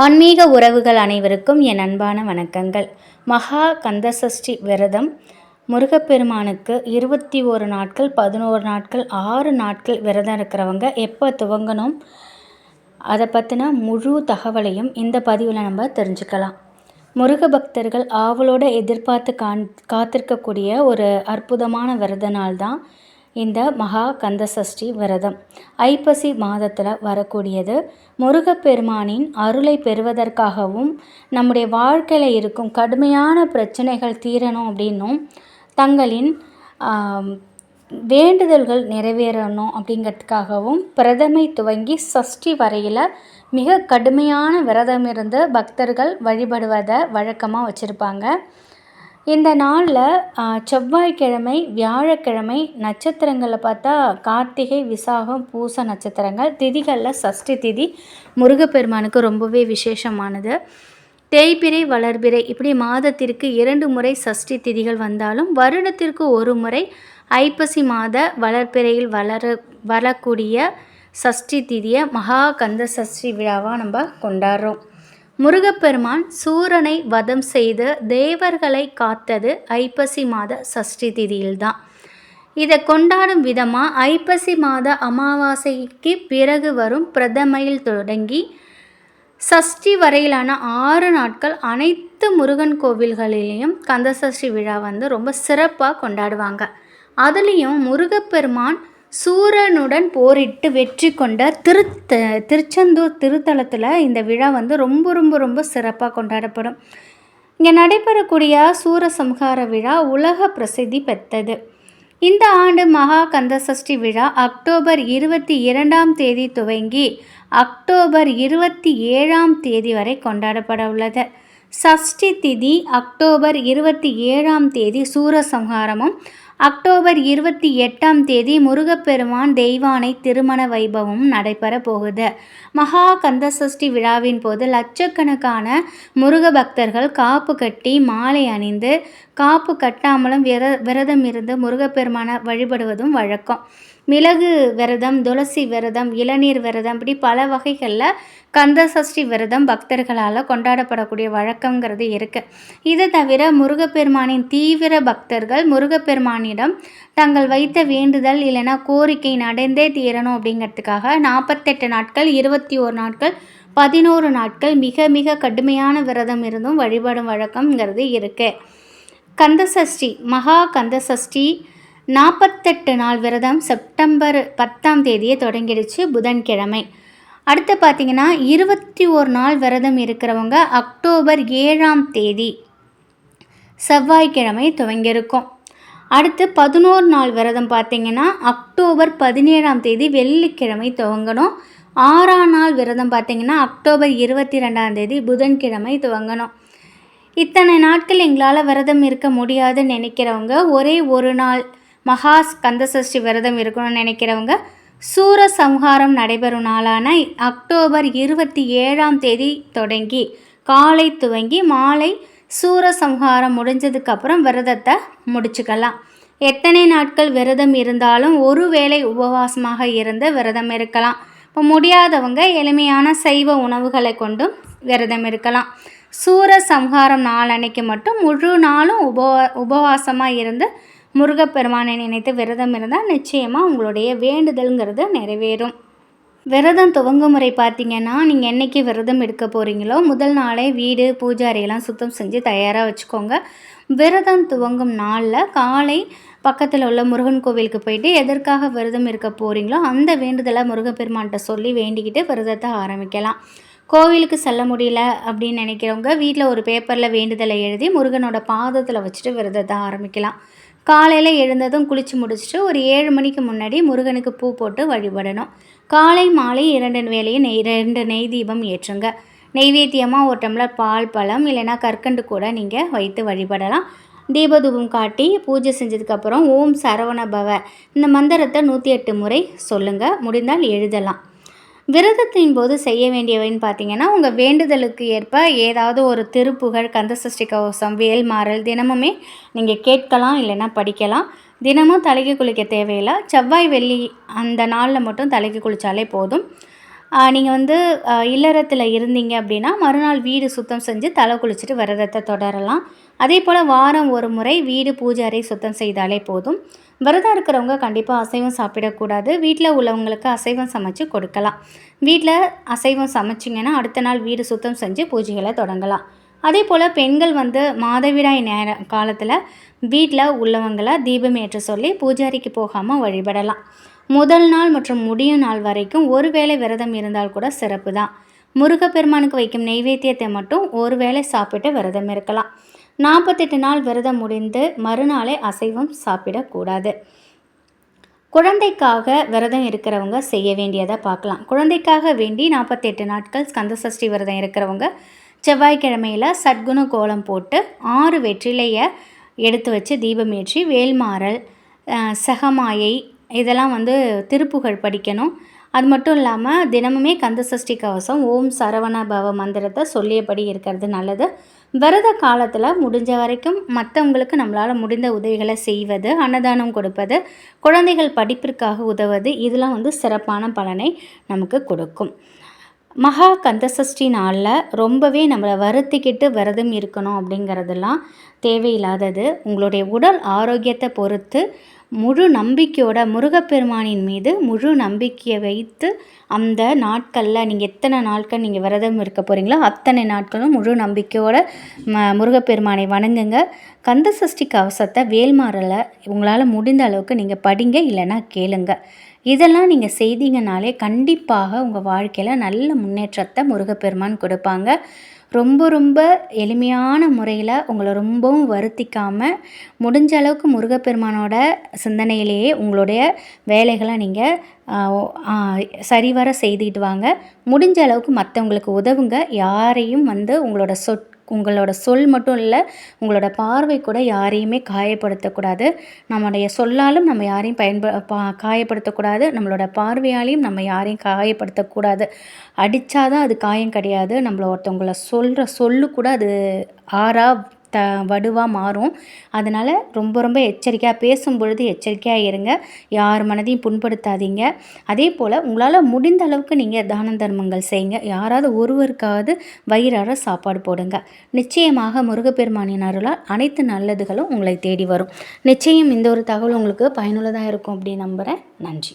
ஆன்மீக உறவுகள் அனைவருக்கும் என் அன்பான வணக்கங்கள். மகா கந்தசஷ்டி விரதம் முருகப்பெருமானுக்கு இருபத்தி ஒரு நாட்கள் பதினோரு நாட்கள் ஆறு நாட்கள் விரதம் இருக்கிறவங்க எப்போ துவங்கணும்? அதை பற்றின முழு தகவலையும் இந்த பதிவில் நம்ம தெரிஞ்சுக்கலாம். முருக பக்தர்கள் ஆவலோடு எதிர்பார்த்து காண் காத்திருக்கக்கூடிய ஒரு அற்புதமான விரத நாள் தான் இந்த மகா கந்த சஷ்டி விரதம். ஐப்பசி மாதத்தில் வரக்கூடியது. முருகப்பெருமானின் அருளை பெறுவதற்காகவும் நம்முடைய வாழ்க்கையில் இருக்கும் கடுமையான பிரச்சனைகள் தீரணும் அப்படின்னும் தங்களின் வேண்டுதல்கள் நிறைவேறணும் அப்படிங்கிறதுக்காகவும் பிரதமை துவங்கி சஷ்டி வரையில் மிக கடுமையான விரதம் இருந்து பக்தர்கள் வழிபடுவதை வழக்கமாக வச்சுருப்பாங்க. இந்த நாளில் செவ்வாய்க்கிழமை வியாழக்கிழமை நட்சத்திரங்களை பார்த்தா கார்த்திகை விசாகம் பூச நட்சத்திரங்கள் திதிகளில் சஷ்டி திதி முருகப்பெருமானுக்கு ரொம்பவே விசேஷமானது. தேய்பிரை வளர்பிறை இப்படி மாதத்திற்கு இரண்டு முறை சஷ்டி திதிகள் வந்தாலும் வருடத்திற்கு ஒரு முறை ஐப்பசி மாத வளர்பிறையில் வளர வரக்கூடிய சஷ்டி திதியை மகா கந்த சஷ்டி விழாவாக நம்ம கொண்டாடுறோம். முருகப்பெருமான் சூரனை வதம் செய்து தேவர்களை காத்தது ஐப்பசி மாத சஷ்டி திதியில்தான். இதை கொண்டாடும் விதமாக ஐப்பசி மாத அமாவாசைக்கு பிறகு வரும் பிரதமையில் தொடங்கி சஷ்டி வரையிலான ஆறு நாட்கள் அனைத்து முருகன் கோவில்களிலையும் கந்தசஷ்டி விழா வந்து ரொம்ப சிறப்பாக கொண்டாடுவாங்க. அதுலேயும் முருகப்பெருமான் சூரனுடன் போரிட்டு வெற்றி கொண்ட திருத்த திருச்செந்தூர் திருத்தலத்தில் இந்த விழா வந்து ரொம்ப ரொம்ப ரொம்ப சிறப்பாக கொண்டாடப்படும். இங்கே நடைபெறக்கூடிய சூரசம்ஹார விழா உலக பிரசித்தி பெற்றது. இந்த ஆண்டு மகா கந்தசஷ்டி விழா அக்டோபர் இருபத்தி இரண்டாம் தேதி துவங்கி அக்டோபர் இருபத்தி ஏழாம் தேதி வரை கொண்டாடப்பட உள்ளது. சஷ்டி திதி அக்டோபர் இருபத்தி ஏழாம் தேதி சூரசம்ஹாரமும் அக்டோபர் இருபத்தி எட்டாம் தேதி முருகப்பெருமான் தெய்வானை திருமண வைபவம் நடைபெற போகுது. மகா கந்த சஷ்டி விழாவின் போது லட்சக்கணக்கான முருக பக்தர்கள் காப்பு கட்டி மாலை அணிந்து காப்பு கட்டாமலும் விர விரதம் இருந்து முருகப்பெருமானை வழிபடுவதும் வழக்கம். மிளகு விரதம் துளசி விரதம் இளநீர் விரதம் இப்படி பல வகைகளில் கந்த சஷ்டி விரதம் பக்தர்களால் கொண்டாடப்படக்கூடிய வழக்கங்கிறது இருக்குது இது தவிர முருகப்பெருமானின் தீவிர பக்தர்கள் முருகப்பெருமானிடம் தங்கள் வைத்த வேண்டுதல் இல்லைனா கோரிக்கை நடந்தே தீரணும் அப்படிங்கிறதுக்காக நாற்பத்தெட்டு நாட்கள் இருபத்தி ஓரு நாட்கள் பதினோரு நாட்கள் மிக மிக கடுமையான விரதம் இருந்தும் வழிபடும் வழக்கங்கிறது இருக்குது கந்தசஷ்டி மகா கந்தசஷ்டி நாற்பத்தெட்டு நாள் விரதம் செப்டம்பர் பத்தாம் தேதியே தொடங்கிடுச்சு புதன்கிழமை. அடுத்து பார்த்திங்கன்னா இருபத்தி ஒரு நாள் விரதம் இருக்கிறவங்க அக்டோபர் ஏழாம் தேதி செவ்வாய்க்கிழமை துவங்கியிருக்கும். அடுத்து பதினோரு நாள் விரதம் பார்த்திங்கன்னா அக்டோபர் பதினேழாம் தேதி வெள்ளிக்கிழமை துவங்கணும். ஆறாம் நாள் விரதம் பார்த்திங்கன்னா அக்டோபர் இருபத்தி ரெண்டாம் தேதி புதன்கிழமை துவங்கணும். இத்தனை நாட்கள் எங்களால் விரதம் இருக்க முடியாதுன்னு நினைக்கிறவங்க ஒரே ஒரு நாள் மகா கந்தசஷ்டி விரதம் இருக்கணும்னு நினைக்கிறவங்க சூர சம்ஹாரம் நடைபெறும் நாளான அக்டோபர் இருபத்தி ஏழாம் தேதி தொடங்கி காலை துவங்கி மாலை சூர சம்ஹாரம் முடிஞ்சதுக்கப்புறம் விரதத்தை முடிச்சுக்கலாம். எத்தனை நாட்கள் விரதம் இருந்தாலும் ஒரு வேளை உபவாசமாக இருந்து விரதம் இருக்கலாம். இப்போ முடியாதவங்க எளிமையான சைவ உணவுகளை கொண்டும் விரதம் இருக்கலாம். சூர சம்ஹாரம் நாள் அன்னைக்கு மட்டும் முழு நாளும் உபவா உபவாசமாக இருந்து முருகப்பெருமானை நினைத்து விரதம் இருந்தால் நிச்சயமாக உங்களுடைய வேண்டுதல்ங்கிறது நிறைவேறும். விரதம் துவங்கும் முறை பார்த்தீங்கன்னா நீங்கள் என்றைக்கு விரதம் எடுக்க போகிறீங்களோ முதல் நாளே வீடு பூஜாரியெல்லாம் சுத்தம் செஞ்சு தயாராக வச்சுக்கோங்க. விரதம் துவங்கும் நாளில் காலை பக்கத்தில் உள்ள முருகன் கோவிலுக்கு போயிட்டு எதற்காக விரதம் இருக்க போகிறீங்களோ அந்த வேண்டுதலை முருகப்பெருமான்கிட்ட சொல்லி வேண்டிக்கிட்டு விரதத்தை ஆரம்பிக்கலாம். கோவிலுக்கு செல்ல முடியல அப்படின்னு நினைக்கிறவங்க வீட்டில் ஒரு பேப்பரில் வேண்டுதலை எழுதி முருகனோட பாதத்தில் வச்சுட்டு விரதத்தை ஆரம்பிக்கலாம். காலையில் எழுந்ததும் குளித்து முடிச்சுட்டு ஒரு ஏழு மணிக்கு முன்னாடி முருகனுக்கு பூ போட்டு வழிபடணும். காலை மாலை இரண்டு வேலையும் நெய் ரெண்டு நெய் தீபம் ஏற்றுங்க. நெய்வேத்தியமாக ஒரு டம்ளர் பால் பழம் இல்லைனா கற்கண்டு கூட நீங்கள் வைத்து வழிபடலாம். தீபதூபம் காட்டி பூஜை செஞ்சதுக்கப்புறம் ஓம் சரவண பவ. இந்த மந்திரத்தை நூற்றி எட்டு முறை சொல்லுங்கள் முடிந்தால் எழுதலாம். விரதத்தின் போது செய்ய வேண்டியவைன்னு பார்த்தீங்கன்னா உங்கள் வேண்டுதலுக்கு ஏற்ப ஏதாவது ஒரு திருப்புகழ் கந்தசஷ்டி கவசம் வேல்மாறல் தினமுமே நீங்கள் கேட்கலாம் இல்லைன்னா படிக்கலாம். தினமும் தலைக்கு குளிக்க தேவையில்லை. செவ்வாய் வெள்ளி அந்த நாளில் மட்டும் தலைக்கு குளித்தாலே போதும். நீங்கள் வந்து இல்லறத்தில் இருந்தீங்க அப்படின்னா மறுநாள் வீடு சுத்தம் செஞ்சு தலை குளிச்சுட்டு விரதத்தை தொடரலாம். அதே போல் வாரம் ஒரு முறை வீடு பூஜை அறை சுத்தம் செய்தாலே போதும். விரதம் இருக்கிறவங்க கண்டிப்பாக அசைவம் சாப்பிடக்கூடாது. வீட்டில் உள்ளவங்களுக்கு அசைவம் சமைச்சு கொடுக்கலாம். வீட்டில் அசைவம் சமைச்சிங்கன்னா அடுத்த நாள் வீடு சுத்தம் செஞ்சு பூஜைகளை தொடங்கலாம். அதே போல் பெண்கள் வந்து மாதவிடாய் நேர காலத்தில் வீட்டில் உள்ளவங்களை தீபம் ஏற்ற சொல்லி பூஜாரிக்கு போகாமல் வழிபடலாம். முதல் நாள் மற்றும் முடியும் நாள் வரைக்கும் ஒரு வேளை விரதம் இருந்தால் கூட சிறப்பு தான் முருகப்பெருமானுக்கு வைக்கும் நெய்வேத்தியத்தை மட்டும் ஒரு வேளை சாப்பிட்டு விரதம் இருக்கலாம். நாற்பத்தெட்டு நாள் விரதம் முடிந்து மறுநாளே அசைவம் சாப்பிடக்கூடாது. குழந்தைக்காக விரதம் இருக்கிறவங்க செய்ய வேண்டியதை பார்க்கலாம். குழந்தைக்காக வேண்டி நாற்பத்தெட்டு நாட்கள் ஸ்கந்த சஷ்டி விரதம் இருக்கிறவங்க செவ்வாய்க்கிழமையில் சட்குண கோலம் போட்டு ஆறு வெற்றிலையை எடுத்து வச்சு தீபமேற்றி வேல்மாறல் சகமாயை இதெல்லாம் வந்து திருப்புகழ் படிக்கணும். அது மட்டும் இல்லாமல் தினமுமே கந்த சஷ்டி கவசம் ஓம் சரவண பவ மந்திரத்தை சொல்லியபடி இருக்கிறது நல்லது. விரத காலத்தில் முடிஞ்ச வரைக்கும் மற்றவங்களுக்கு நம்மளால் முடிந்த உதவிகளை செய்வது அன்னதானம் கொடுப்பது குழந்தைகள் படிப்பிற்காக உதவுவது இதெல்லாம் வந்து சிறப்பான பலனை நமக்கு கொடுக்கும். மகா கந்தசஷ்டி நாளில் ரொம்பவே நம்மளை வருத்திக்கிட்டு விரதம் இருக்கணும் அப்படிங்கிறதெல்லாம் தேவையில்லாதது. உங்களுடைய உடல் ஆரோக்கியத்தை பொறுத்து முழு நம்பிக்கையோட முருகப்பெருமானின் மீது முழு நம்பிக்கையை வைத்து அந்த நாட்களில் நீங்கள் எத்தனை நாட்கள் நீங்கள் விரதம் இருக்க போகிறீங்களோ அத்தனை நாட்களும் முழு நம்பிக்கையோட ம முருகப்பெருமானை வணங்குங்க. கந்த சஷ்டி கவசத்தை வேல்மாறலை உங்களால் முடிந்த அளவுக்கு நீங்கள் படிங்க இல்லைன்னா கேளுங்கள் இதெல்லாம் நீங்கள் செய்தீங்கனாலே கண்டிப்பாக உங்கள் வாழ்க்கையில் நல்ல முன்னேற்றத்தை முருகப்பெருமான் கொடுப்பாங்க. ரொம்ப ரொம்ப எளிமையான முறையில் உங்களை ரொம்பவும் வருத்திக்காமல் முடிஞ்ச அளவுக்கு முருகப்பெருமானோட சிந்தனையிலேயே உங்களுடைய வேலைகளை நீங்கள் சரிவர செய்துக்கிட்டு வாங்க. முடிஞ்ச அளவுக்கு மற்றவங்களுக்கு உதவுங்க. யாரையும் வந்து உங்களோட சொற் உங்களோட சொல் மட்டும் இல்லை உங்களோட பார்வை கூட யாரையுமே காயப்படுத்தக்கூடாது. நம்முடைய சொல்லாலும் நம்ம யாரையும் பயன்ப பா காயப்படுத்தக்கூடாது. நம்மளோட பார்வையாலையும் நம்ம யாரையும் காயப்படுத்தக்கூடாது. அடித்தாதான் அது காயம் கிடையாது. நம்மள ஒருத்தவங்கள சொல்கிற சொல்லு கூட அது ஆறா த வடுவாக மாறும். அதனால் ரொம்ப ரொம்ப எச்சரிக்கையாக பேசும் பொழுது எச்சரிக்கையாக இருங்க. யார் மனதையும் புண்படுத்தாதீங்க. அதே போல் உங்களால் முடிந்த அளவுக்கு நீங்கள் தான தர்மங்கள் செய்யுங்க. யாராவது ஒருவருக்காவது வயிறார சாப்பாடு போடுங்க. நிச்சயமாக முருகப்பெருமானின் அருளால் அனைத்து நல்லதுகளும் உங்களை தேடி வரும். நிச்சயம் இந்த ஒரு தகவல் உங்களுக்கு பயனுள்ளதாக இருக்கும் அப்படின்னு நம்புகிறேன் நன்றி.